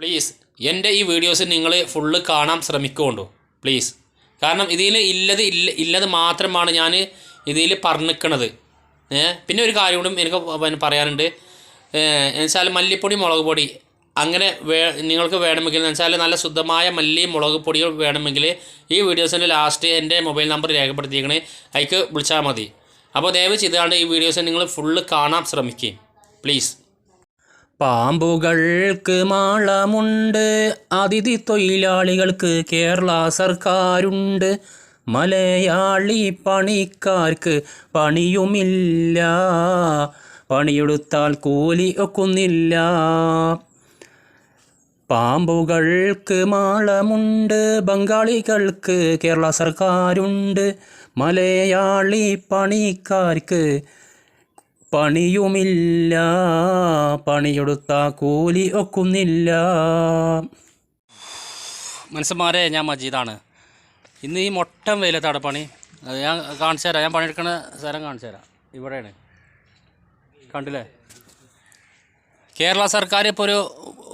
Please എന്റെ ഈ videos നിങ്ങൾ ഫുള്ള് കാണാൻ ശ്രമിക്കുകൊണ്ടു പ്ലീസ് കാരണം ഇതിൽ ഇല്ലത് ഇല്ല ഇല്ലത് മാത്രമാണ് ഞാൻ ഇതിൽ പറഞ്ഞിക്കണത് പിന്നെ ഒരു കാര്യം കൂടി എനിക്ക് പറയാനുണ്ട്. എന്നുവെച്ചാൽ മല്ലിപ്പൊടി മുളക് പൊടി. അങ്ങനെ വേ നിങ്ങൾക്ക് വേണമെങ്കിൽ എന്ന് വെച്ചാൽ നല്ല ശുദ്ധമായ മല്ലി മുളക് പൊടികൾ വേണമെങ്കിൽ ഈ വീഡിയോസിന്റെ ലാസ്റ്റ് എന്റെ മൊബൈൽ നമ്പർ രേഖപ്പെടുത്തിയിരിക്കണേ. അതിക്ക് വിളിച്ചാൽ മതി. അപ്പോൾ ദയവ് ചെയ്താണ്ട് ഈ വീഡിയോസ് നിങ്ങൾ ഫുള്ള് കാണാൻ ശ്രമിക്കുകയും പ്ലീസ് പാമ്പുകൾക്ക് മാളമുണ്ട്. അതിഥി തൊഴിലാളികൾക്ക് കേരള സർക്കാരുണ്ട്. മലയാളി പണിക്കാർക്ക് പണിയുമില്ല. പണിയെടുത്താൽ കൂലി ഒക്കുന്നില്ല. പാമ്പുകൾക്ക് മാളമുണ്ട്. ബംഗാളികൾക്ക് കേരള സർക്കാരുണ്ട്. മലയാളി പണിക്കാർക്ക് പണിയുമില്ല പണിയെടുത്ത കൂലി ഒക്കുന്നില്ല. മനസ്സന്മാരെ ഞാൻ മജീദാണ്. ഇന്ന് ഈ മൊട്ടം വെയിലത്താണ് പണി. അത് ഞാൻ കാണിച്ചു തരാം. ഞാൻ പണിയെടുക്കുന്ന സ്ഥലം കാണിച്ചു തരാം. ഇവിടെയാണ്. കണ്ടില്ലേ? കേരള സർക്കാർ ഇപ്പോൾ ഒരു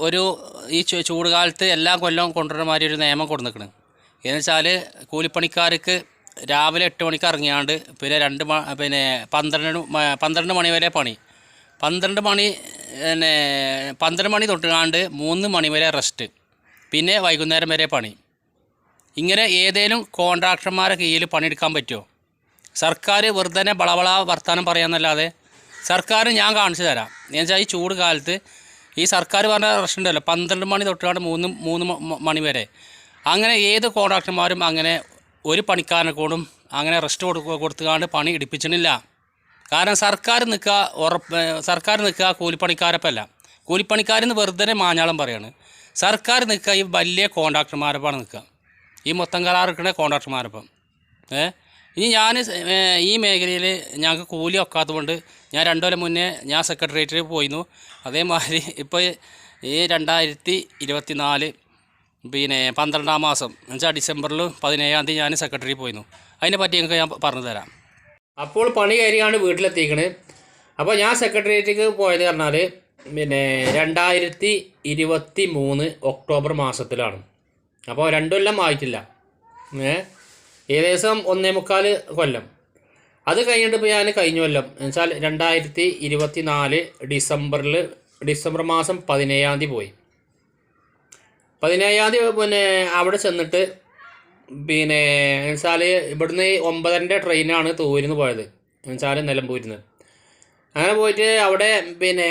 ഒരു ഈ ചൂടുകാലത്ത് ചൂട് കാലത്ത് എല്ലാ കൊല്ലവും കൊണ്ടുവരുന്ന മാതിരി ഒരു നിയമം കൊടുന്നിക്കണ് എന്ന് വെച്ചാൽ കൂലിപ്പണിക്കാർക്ക് രാവിലെ എട്ട് മണിക്ക് ഇറങ്ങിയാണ്ട് പിന്നെ രണ്ട് പിന്നെ പന്ത്രണ്ട് പന്ത്രണ്ട് മണി വരെ പണി. പന്ത്രണ്ട് മണി പിന്നെ പന്ത്രണ്ട് മണി തൊട്ടുകാണ്ട് മൂന്ന് മണി വരെ റെസ്റ്റ്. പിന്നെ വൈകുന്നേരം വരെ പണി. ഇങ്ങനെ ഏതേലും കോൺട്രാക്ടർമാരെ കീഴിൽ പണിയെടുക്കാൻ പറ്റുമോ? സർക്കാർ വെറുതെ ബളബള വർത്തമാനം പറയാമെന്നല്ലാതെ സർക്കാർ ഞാൻ കാണിച്ചു തരാം. എന്ന് വെച്ചാൽ ഈ ചൂട് കാലത്ത് ഈ സർക്കാർ പറഞ്ഞ റെസ്റ്റ് ഉണ്ടല്ലോ പന്ത്രണ്ട് മണി തൊട്ടാണ്ട് മൂന്ന് മൂന്ന് മണി വരെ. അങ്ങനെ ഏത് കോൺട്രാക്ടർമാരും അങ്ങനെ ഒരു പണിക്കാരനെ അങ്ങനെ റെസ്റ്റ് കൊടുക്കുക കൊടുത്തുകാണ്ട് പണി ഇടിപ്പിച്ചിട്ടില്ല. കാരണം സർക്കാർ നിൽക്കുക ഉറപ്പ് സർക്കാർ നിൽക്കുക കൂലിപ്പണിക്കാരപ്പല്ല. കൂലിപ്പണിക്കാരെന്ന് വെറുതെ മാഞ്ഞാളം പറയാണ്. സർക്കാർ നിൽക്കുക ഈ വലിയ കോൺട്രാക്ടർമാരപ്പാണ് നിൽക്കുക ഈ മൊത്തം കരാർ എടുക്കുന്ന കോൺട്രാക്ടർമാരപ്പം. ഏ? ഇനി ഞാൻ ഈ മേഖലയിൽ ഞങ്ങൾക്ക് കൂലി ഒക്കാത്തതുകൊണ്ട് ഞാൻ രണ്ടു കൊല്ലം മുന്നേ ഞാൻ സെക്രട്ടേറിയറ്റിൽ പോയിരുന്നു. അതേമാതിരി ഇപ്പോൾ ഈ രണ്ടായിരത്തി ഇരുപത്തി നാല് പിന്നെ പന്ത്രണ്ടാം മാസം എന്നുവെച്ചാൽ ഡിസംബറിൽ പതിനേഴാം തീയതി ഞാൻ സെക്രട്ടറി പോയിരുന്നു. അതിനെ പറ്റി നിങ്ങൾക്ക് ഞാൻ പറഞ്ഞു തരാം. അപ്പോൾ പണി കയറിയാണ് വീട്ടിലെത്തിക്കണേ. അപ്പോൾ ഞാൻ സെക്രട്ടേറിയറ്റിക്ക് പോയത് പറഞ്ഞാൽ പിന്നെ രണ്ടായിരത്തി ഇരുപത്തി മൂന്ന് ഒക്ടോബർ മാസത്തിലാണ്. അപ്പോൾ രണ്ടു കൊല്ലം ആയിട്ടില്ല. ഏകദേശം ഒന്നേ മുക്കാൽ കൊല്ലം. അത് കഴിഞ്ഞിട്ട് ഇപ്പോൾ ഞാൻ കഴിഞ്ഞ കൊല്ലം എന്നുവെച്ചാൽ രണ്ടായിരത്തി ഇരുപത്തി നാല് ഡിസംബറിൽ ഡിസംബർ മാസം പതിനേഴാം തീയതി പോയി. പതിനേഴാം തീയതി പിന്നെ അവിടെ ചെന്നിട്ട് പിന്നെ എന്നുവെച്ചാൽ ഇവിടുന്ന് ഒമ്പതരന്റെ ട്രെയിനാണ് തൂരിന്ന് പോയത്. എന്നുവെച്ചാൽ നിലമ്പൂരിന്ന്. അങ്ങനെ പോയിട്ട് അവിടെ പിന്നെ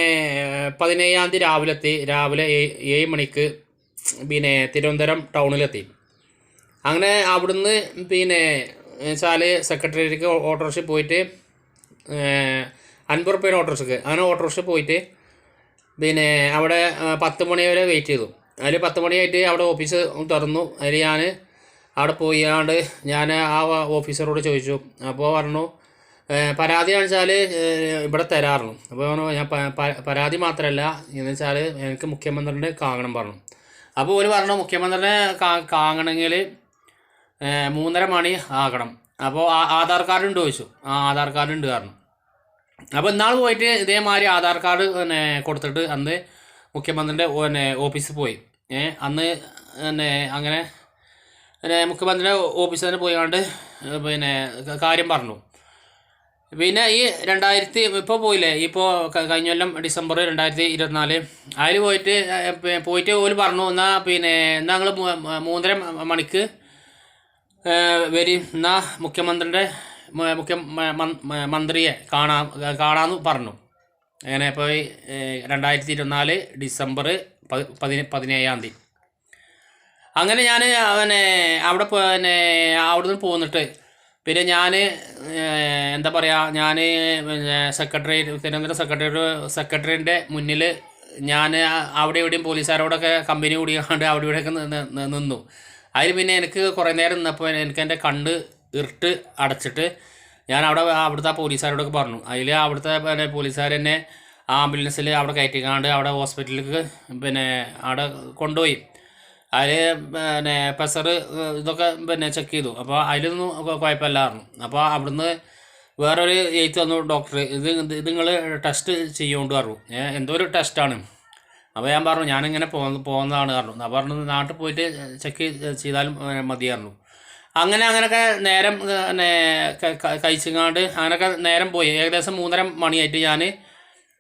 പതിനേഴാം തീയതി രാവിലെ എത്തി രാവിലെ ഏഴ് മണിക്ക് പിന്നെ തിരുവനന്തപുരം ടൗണിലെത്തി. അങ്ങനെ അവിടുന്ന് പിന്നെ വെച്ചാൽ സെക്രട്ടേറിയറ്റിലേക്ക് ഓട്ടോറിക്ഷ പോയിട്ട് അൻപത് റുപ്യേന്റെ ഓട്ടോറിക്ഷക്ക്. അങ്ങനെ ഓട്ടോറിക്ഷ പോയിട്ട് പിന്നെ അവിടെ പത്ത് മണി വരെ വെയിറ്റ് ചെയ്തു. അതിൽ പത്ത് മണിയായിട്ട് അവിടെ ഓഫീസ് തുറന്നു. അതിൽ ഞാൻ അവിടെ പോയി പോയാണ്ട് ഞാൻ ആ ഓഫീസറോട് ചോദിച്ചു. അപ്പോൾ പറഞ്ഞു പരാതി കാണിച്ചാൽ ഇവിടെ തരാറുള്ളൂ അപ്പോൾ ഞാൻ പരാതി മാത്രമല്ല എന്ന് വെച്ചാൽ എനിക്ക് മുഖ്യമന്ത്രിനെ കാങ്ങണം പറഞ്ഞു. അപ്പോൾ ഒരു പറഞ്ഞു മുഖ്യമന്ത്രിനെ കാ കാണണമെങ്കിൽ മൂന്നര മണി ആകണം. അപ്പോൾ ആധാർ കാർഡ് ഉണ്ട് ചോദിച്ചു. ആ ആധാർ കാർഡ് ഉണ്ട് കാരണം അപ്പോൾ ഇന്നാൾ പോയിട്ട് ഇതേമാതിരി ആധാർ കാർഡ് പിന്നെ കൊടുത്തിട്ട് അന്ന് മുഖ്യമന്ത്രിന്റെ പിന്നെ ഓഫീസിൽ പോയി. അന്ന് പിന്നെ അങ്ങനെ പിന്നെ മുഖ്യമന്ത്രിയുടെ ഓഫീസിൽ തന്നെ പോയാണ്ട് പിന്നെ കാര്യം പറഞ്ഞു. പിന്നെ ഈ രണ്ടായിരത്തി ഇപ്പോൾ പോയില്ലേ? ഇപ്പോൾ കഴിഞ്ഞ കൊല്ലം ഡിസംബർ രണ്ടായിരത്തി ഇരുപത്തിനാല്. അതിൽ പോയിട്ട് പോയിട്ട് ഓൽ പറഞ്ഞു എന്നാൽ പിന്നെ എന്നാൽ ഞങ്ങൾ മൂന്നര മണിക്ക് വരി എന്നാൽ മുഖ്യമന്ത്രിയുടെ മുഖ്യ മന്ത്രിയെ കാണാം കാണാമെന്ന് പറഞ്ഞു. അങ്ങനെ ഇപ്പോൾ രണ്ടായിരത്തി ഇരുപത്തിനാല് ഡിസംബർ പതി പതിന പതിനേഴാം തീയതി. അങ്ങനെ ഞാൻ പിന്നെ അവിടെ പിന്നെ അവിടുന്ന് പോന്നിട്ട് പിന്നെ ഞാൻ എന്താ പറയുക ഞാൻ സെക്രട്ടറി തിരുവനന്തപുരം സെക്രട്ടറി സെക്രട്ടറിന്റെ മുന്നിൽ ഞാൻ അവിടെ എവിടെയും പോലീസുകാരോടൊക്കെ കമ്പനി കൂടിയാണ്ട് അവിടെ ഇവിടെയൊക്കെ നിന്ന്. അതിൽ പിന്നെ എനിക്ക് കുറേ നേരം നിന്നപ്പോൾ എനിക്ക് എന്റെ കണ്ണ് ഇരുട്ട് അടച്ചിട്ട് ഞാൻ അവിടെ അവിടുത്തെ പോലീസുകാരോടൊക്കെ പറഞ്ഞു. അതിൽ അവിടുത്തെ പിന്നെ പോലീസുകാർ തന്നെ ആംബുലൻസിൽ അവിടെ കയറ്റിക്കാണ്ട് അവിടെ ഹോസ്പിറ്റലിലേക്ക് പിന്നെ അവിടെ കൊണ്ടുപോയി. അതിൽ പിന്നെ പ്രഷർ ഇതൊക്കെ പിന്നെ ചെക്ക് ചെയ്തു. അപ്പോൾ അതിലൊന്നും കുഴപ്പമില്ലായിരുന്നു. അപ്പോൾ അവിടുന്ന് വേറൊരു എഴുത്ത് വന്നു ഡോക്ടർ ഇത് ഇത് നിങ്ങൾ ടെസ്റ്റ് ചെയ്യുകൊണ്ട് പറഞ്ഞു. എന്തോ ഒരു ടെസ്റ്റാണ് അപ്പോൾ ഞാൻ പറഞ്ഞു ഞാനിങ്ങനെ പോകുന്ന പോകുന്നതാണ് പറഞ്ഞു. അപ്പോൾ പറഞ്ഞു നാട്ടിൽ പോയിട്ട് ചെക്ക് ചെയ്താലും മതിയായിരുന്നു. അങ്ങനെ അങ്ങനെയൊക്കെ നേരം കഴിച്ചങ്ങാണ്ട് അങ്ങനെയൊക്കെ നേരം പോയി. ഏകദേശം മൂന്നര മണിയായിട്ട് ഞാൻ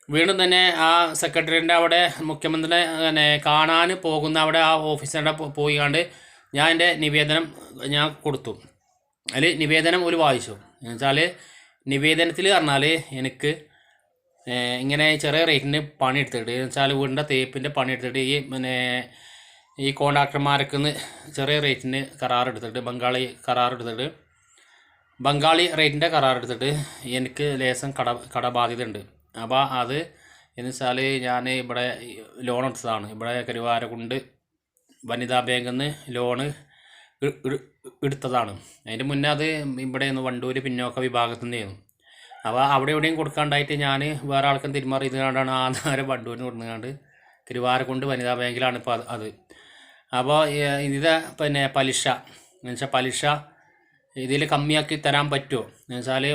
വീണ്ടും തന്നെ ആ സെക്രട്ടറിന്റെ അവിടെ മുഖ്യമന്ത്രിനെ പിന്നെ കാണാൻ പോകുന്ന അവിടെ ആ ഓഫീസറുടെ പോയി കണ്ട് ഞാൻ എന്റെ നിവേദനം ഞാൻ കൊടുത്തു. അതിൽ നിവേദനം ഒരു വായിച്ചു. എന്നുവെച്ചാൽ നിവേദനത്തിൽ പറഞ്ഞാൽ എനിക്ക് ഇങ്ങനെ ചെറിയ റേറ്റിന് പണി എടുത്തിട്ട് എന്ന് വെച്ചാൽ വീടിന്റെ തേപ്പിന്റെ പണി എടുത്തിട്ട് ഈ പിന്നെ ഈ കോൺട്രാക്ടർമാർക്ക് ചെറിയ റേറ്റിന് കരാർ എടുത്തിട്ട് ബംഗാളി കരാർ എടുത്തിട്ട് ബംഗാളി റേറ്റിന്റെ കരാർ എടുത്തിട്ട് എനിക്ക് ലേശം കട കടബാധ്യത ഉണ്ട് അപ്പോൾ അത് എന്ന് വെച്ചാൽ ഞാൻ ഇവിടെ ലോൺ എടുത്തതാണ്. ഇവിടെ കരിവാരകുണ്ട് വനിതാ ബാങ്കിൽ നിന്ന് ലോണ് എടുത്തതാണ്. അതിന്റെ മുന്നേ അത് ഇവിടെ നിന്ന് വണ്ടൂർ പിന്നോക്ക വിഭാഗത്തു നിന്നായിരുന്നു അപ്പോൾ അവിടെ എവിടെയും കൊടുക്കാണ്ടായിട്ട് ഞാൻ വേറെ ആൾക്കും തിരുമാറി ഇതുകൊണ്ടാണ് ആ നേരം വണ്ടൂരിന് കൊടുക്കാണ്ട് കരുവാരക്കുണ്ട് വനിതാ ബാങ്കിലാണ് ഇപ്പോൾ അത്. അപ്പോൾ ഇത് പിന്നെ പലിശ. എന്ന് വെച്ചാൽ പലിശ ഇതിൽ കമ്മിയാക്കി തരാൻ പറ്റുമോ എന്ന് വെച്ചാൽ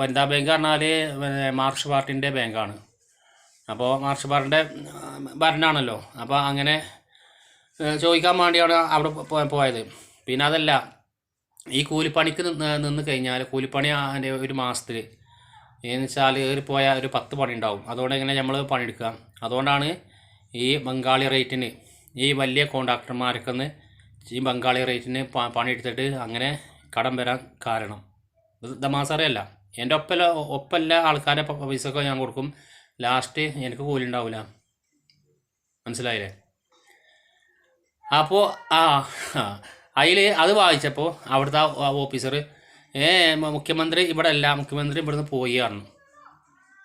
വനിതാ ബാങ്ക് പറഞ്ഞാൽ മാർക്സ് പാർട്ടിന്റെ ബാങ്കാണ്. അപ്പോൾ മാർക്സ് പാർട്ടിന്റെ ഭരണമാണല്ലോ അപ്പോൾ അങ്ങനെ ചോദിക്കാൻ വേണ്ടിയാണ് അവിടെ പോയത്. പിന്നെ അതല്ല ഈ കൂലിപ്പണിക്ക് നിന്ന് കഴിഞ്ഞാൽ കൂലിപ്പണി ഒരു മാസത്തിൽ എന്ന് വെച്ചാൽ ഒരു പോയ ഒരു പത്ത് പണി ഉണ്ടാവും. അതുകൊണ്ട് ഇങ്ങനെ നമ്മൾ പണിയെടുക്കുക. അതുകൊണ്ടാണ് ഈ ബംഗാളി റേറ്റിന് ഈ വലിയ കോൺട്രാക്ടർമാർക്കൊന്ന് ഈ ബംഗാളി റേറ്റിന് പണിയെടുത്തിട്ട് അങ്ങനെ കടം വരാൻ കാരണം. ഇത് എന്റെ ഒപ്പല്ല ഒപ്പല്ല ആൾക്കാരെ പൈസ ഒക്കെ ഞാൻ കൊടുക്കും. ലാസ്റ്റ് എനിക്ക് കൂലി ഉണ്ടാവില്ല മനസ്സിലായില്ലേ? അപ്പോൾ ആ അതിൽ അത് വായിച്ചപ്പോൾ അവിടുത്തെ ഓഫീസർ ഏ മുഖ്യമന്ത്രി ഇവിടെ അല്ല മുഖ്യമന്ത്രി ഇവിടുന്ന് പോയി പറഞ്ഞു.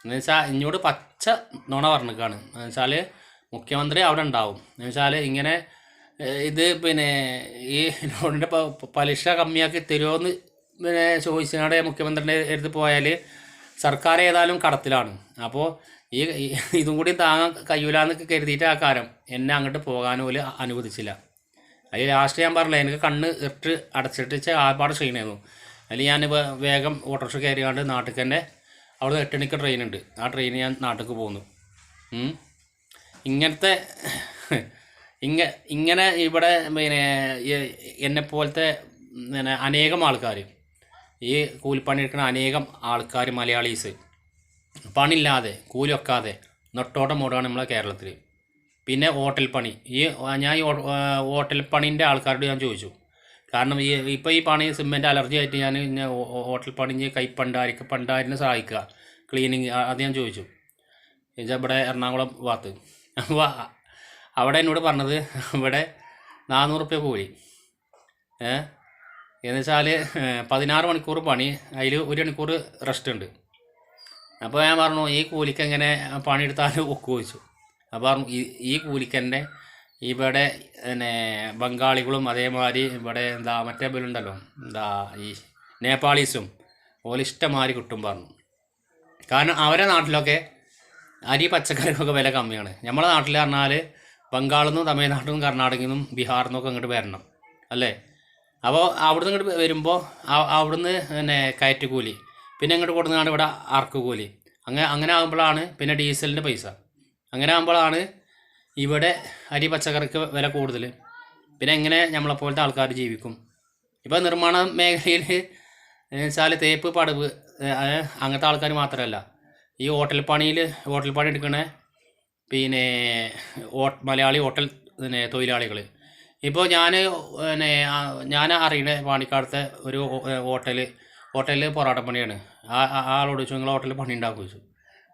എന്നുവെച്ചാൽ ഇഞ്ഞോട് പച്ച നുണ പറഞ്ഞിക്കാണ്. എന്ന് വെച്ചാൽ മുഖ്യമന്ത്രി അവിടെ ഉണ്ടാവും. എന്ന് വെച്ചാൽ ഇങ്ങനെ ഇത് പിന്നെ ഈ ലോണിന്റെ പലിശ കമ്മിയാക്കി തരുമോയെന്ന് പിന്നെ ചോദിച്ചാണ്ട് മുഖ്യമന്ത്രിന്റെ അടുത്ത് പോയാൽ സർക്കാർ ഏതായാലും കടത്തിലാണ്. അപ്പോൾ ഈ ഇതും കൂടി താങ്ങാൻ കഴിയൂലെന്ന് കരുതിയിട്ട് ആ കാരം എന്നെ അങ്ങോട്ട് പോകാൻ പോലും അനുവദിച്ചില്ല. അതിൽ ലാസ്റ്റ് ഞാൻ പറഞ്ഞില്ല എനിക്ക് കണ്ണ് ഇട്ട് അടച്ചിട്ട് ആർപ്പാട് ക്ഷീണമായിരുന്നു അതിൽ ഞാൻ വേഗം ഓട്ടോറിക്ഷ കയറിയാണ്ട് നാട്ടിൽ തന്നെ അവിടെ എട്ട് മണിക്ക് ട്രെയിൻ ഉണ്ട്. ആ ട്രെയിൻ ഞാൻ നാട്ടിലേക്ക് പോന്നു. ഉം. ഇങ്ങനത്തെ ഇങ്ങ ഇങ്ങനെ ഇവിടെ പിന്നെ എന്നെപ്പോലത്തെ പിന്നെ അനേകം ആൾക്കാർ ഈ കൂലിപ്പണി എടുക്കുന്ന അനേകം ആൾക്കാർ മലയാളീസ്. പണിയില്ലാതെ കൂലി വെക്കാതെ നെട്ടോട്ടം ഓടുകയാണ് നമ്മളെ കേരളത്തിൽ പിന്നെ ഹോട്ടൽ പണി. ഈ ഞാൻ ഈ ഹോട്ടൽ പണീന്റെ ആൾക്കാരോട് ഞാൻ ചോദിച്ചു. കാരണം ഈ ഇപ്പോൾ ഈ പണി സിമെന്റ് അലർജി ആയിട്ട് ഞാൻ ഹോട്ടൽ പണി കൈ കൈപ്പണ്ടാരിക്ക് പണ്ടാരിനെ സഹായിക്കുക. ക്ലീനിങ് അത് ഞാൻ ചോദിച്ചു. ഇവിടെ എറണാകുളം ഭാഗത്ത്. അപ്പോൾ അവിടെ എന്നോട് പറഞ്ഞത് ഇവിടെ നാനൂറ് റുപ്യ കൂലി ഏഹ് എന്ന് വെച്ചാൽ പതിനാറ് മണിക്കൂർ പണി അതിൽ ഒരു മണിക്കൂർ റെസ്റ്റ് ഉണ്ട്. അപ്പോൾ ഞാൻ പറഞ്ഞു ഈ കൂലിക്ക് എങ്ങനെ പണിയെടുത്താൽ ഒക്കെ ചോദിച്ചു. അപ്പോൾ പറഞ്ഞു ഈ കൂലിക്കന്റെ ഇവിടെ പിന്നെ ബംഗാളികളും അതേമാതിരി ഇവിടെ എന്താ മറ്റേ ബലുണ്ടല്ലോ എന്താ ഈ നേപ്പാളീസും ഓലിഷ്ടമാതിരി കിട്ടും പറഞ്ഞു. കാരണം അവരെ നാട്ടിലൊക്കെ അരി പച്ചക്കറിക്കൊക്കെ വില കമ്മിയാണ്. നമ്മളെ നാട്ടിൽ പറഞ്ഞാൽ ബംഗാളിൽ നിന്നും തമിഴ്നാട്ടിൽ നിന്നും കർണാടകയിൽ നിന്നും ബീഹാറിൽ നിന്നൊക്കെ ഇങ്ങോട്ട് വരണം അല്ലേ? അപ്പോൾ അവിടുന്ന് ഇങ്ങോട്ട് വരുമ്പോൾ അവിടുന്ന് പിന്നെ കയറ്റുകൂലി പിന്നെ ഇങ്ങോട്ട് കൊടുക്കുന്നതാണ് ഇവിടെ ആർക്ക് കൂലി. അങ്ങനെ അങ്ങനെ ആകുമ്പോഴാണ് പിന്നെ ഡീസലിന്റെ പൈസ. അങ്ങനെ ആകുമ്പോഴാണ് ഇവിടെ അരി പച്ചക്കറിക്ക് വില കൂടുതൽ പിന്നെ എങ്ങനെ നമ്മളെപ്പോലത്തെ ആൾക്കാർ ജീവിക്കും. ഇപ്പോൾ നിർമ്മാണ മേഖലയിൽ വെച്ചാൽ തേപ്പ് പടവ് അങ്ങനത്തെ ആൾക്കാർ മാത്രമല്ല ഈ ഹോട്ടൽ പണിയിൽ ഹോട്ടൽ പണി എടുക്കണ. പിന്നെ മലയാളി ഹോട്ടൽ പിന്നെ തൊഴിലാളികൾ ഇപ്പോൾ ഞാൻ പിന്നെ ഞാൻ അറിയണ പാണിക്കാടത്തെ ഒരു ഹോട്ടൽ ഹോട്ടലിൽ പൊറോട്ട പണിയാണ്. ആ ആളോട് ചോദിച്ചു നിങ്ങൾ ഹോട്ടലിൽ പണി ഉണ്ടാക്കും ചോദിച്ചു.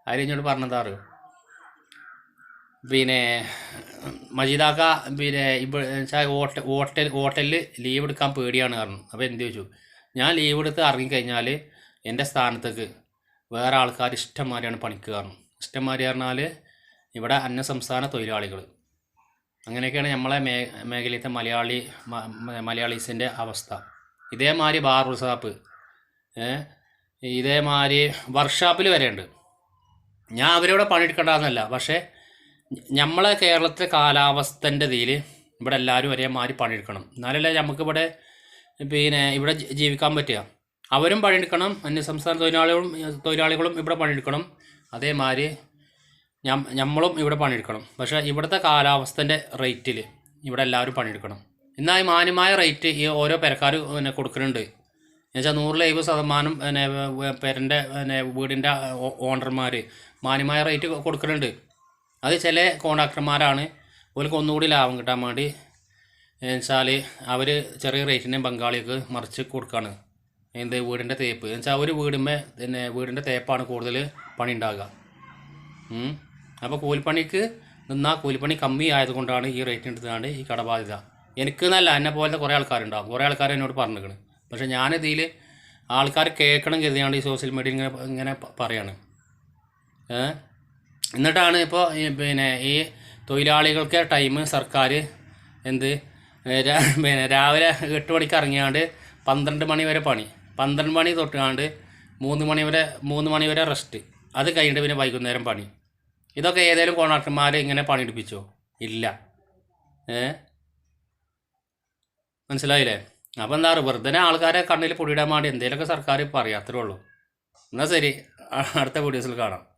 അതിൽ എന്നോട് പറഞ്ഞതാ അറിയോ? പിന്നെ മജീദാക്ക പിന്നെ വെച്ചാൽ ഹോട്ടൽ ഹോട്ടൽ ഹോട്ടലിൽ ലീവ് എടുക്കാൻ പേടിയാണ് കാരണം അപ്പോൾ എന്ത് ചോദിച്ചു? ഞാൻ ലീവ് എടുത്ത് ഇറങ്ങിക്കഴിഞ്ഞാൽ എന്റെ സ്ഥാനത്തേക്ക് വേറെ ആൾക്കാർ ഇഷ്ടംമാതിരിയാണ് പണിക്ക് കാരണം. ഇഷ്ടംമാതിരി പറഞ്ഞാൽ ഇവിടെ അന്യ സംസ്ഥാന തൊഴിലാളികൾ അങ്ങനെയൊക്കെയാണ് നമ്മളെ മേ മേഖലയിലത്തെ മലയാളി മലയാളീസിന്റെ അവസ്ഥ. ഇതേമാതിരി ബാർ റിസാപ്പ് ഇതേമാതിരി വർക്ക്ഷാപ്പിൽ വരെയുണ്ട്. ഞാൻ അവരോട് പണിയെടുക്കേണ്ടതെന്നല്ല. പക്ഷേ നമ്മളെ കേരളത്തിലെ കാലാവസ്ഥന്റെ ഇതിൽ ഇവിടെ എല്ലാവരും ഒരേമാതിരി പണിയെടുക്കണം. എന്നാലല്ലേ നമുക്കിവിടെ പിന്നെ ഇവിടെ ജീവിക്കാൻ പറ്റുക. അവരും പണിയെടുക്കണം അന്യസംസ്ഥാന തൊഴിലാളികളും തൊഴിലാളികളും ഇവിടെ പണിയെടുക്കണം. അതേമാതിരി നമ്മളും ഇവിടെ പണിയെടുക്കണം. പക്ഷേ ഇവിടുത്തെ കാലാവസ്ഥന്റെ റേറ്റിൽ ഇവിടെ എല്ലാവരും പണിയെടുക്കണം. എന്നാൽ മാന്യമായ റേറ്റ് ഈ ഓരോ പെരക്കാർ പിന്നെ കൊടുക്കുന്നുണ്ട് എന്നുവെച്ചാൽ നൂറിൽ എഴുപത് ശതമാനം പിന്നെ പെരന്റെ പിന്നെ വീടിന്റെ ഓണർമാർ മാന്യമായ റേറ്റ് കൊടുക്കുന്നുണ്ട് അത് ചില കോൺട്രാക്ടർമാരാണ്. ഓർക്ക് ഒന്നുകൂടി ലാഭം കിട്ടാൻ വേണ്ടി എന്നുവെച്ചാൽ അവർ ചെറിയ റേറ്റിനെ ബംഗാളിക്ക് മറിച്ച് കൊടുക്കുകയാണ് എന്ത് വീടിന്റെ തേപ്പ്. എന്ന് വെച്ചാൽ ഒരു വീടുമ്പോൾ പിന്നെ വീടിന്റെ തേപ്പാണ് കൂടുതൽ പണി ഉണ്ടാകുക അപ്പോൾ കൂലിപ്പണിക്ക് നിന്നാൽ കൂലിപ്പണി കമ്മി ആയതുകൊണ്ടാണ് ഈ റേറ്റ് എടുത്തതാണ് ഈ കടബാധ്യത. എനിക്ക് എന്നല്ല എന്നെ പോലത്തെ കുറേ ആൾക്കാരുണ്ടാകും കുറേ ആൾക്കാർ എന്നോട് പറഞ്ഞിരിക്കണം. പക്ഷേ ഞാനിതിൽ ആൾക്കാർ കേൾക്കണം കരുതിയാണ് ഈ സോഷ്യൽ മീഡിയ ഇങ്ങനെ ഇങ്ങനെ പറയാണ്. എന്നിട്ടാണ് ഇപ്പോൾ പിന്നെ ഈ തൊഴിലാളികൾക്ക് ടൈം സർക്കാർ എന്ത്? പിന്നെ രാവിലെ എട്ട് മണിക്ക് ഇറങ്ങിയാണ്ട് പന്ത്രണ്ട് മണി വരെ പണി. പന്ത്രണ്ട് മണി തൊട്ടാണ്ട് മൂന്ന് മണി വരെ മൂന്ന് മണി വരെ റെസ്റ്റ് അത് കഴിഞ്ഞിട്ട് പിന്നെ വൈകുന്നേരം പണി. ഇതൊക്കെ ഏതെങ്കിലും കോൺട്രാക്ടർമാർ ഇങ്ങനെ പണിയെടുപ്പിച്ചോ? ഇല്ല. ഏ? മനസ്സിലായില്ലേ? അപ്പോൾ എന്താ പറയുക വെറുതെ ആൾക്കാരെ കണ്ണിൽ പൊടിയിടാൻ വേണ്ടി എന്തെങ്കിലുമൊക്കെ സർക്കാർ പറയാം. അത്രേ ഉള്ളൂ. എന്നാൽ ശരി. അടുത്ത വീഡിയോസിൽ കാണാം.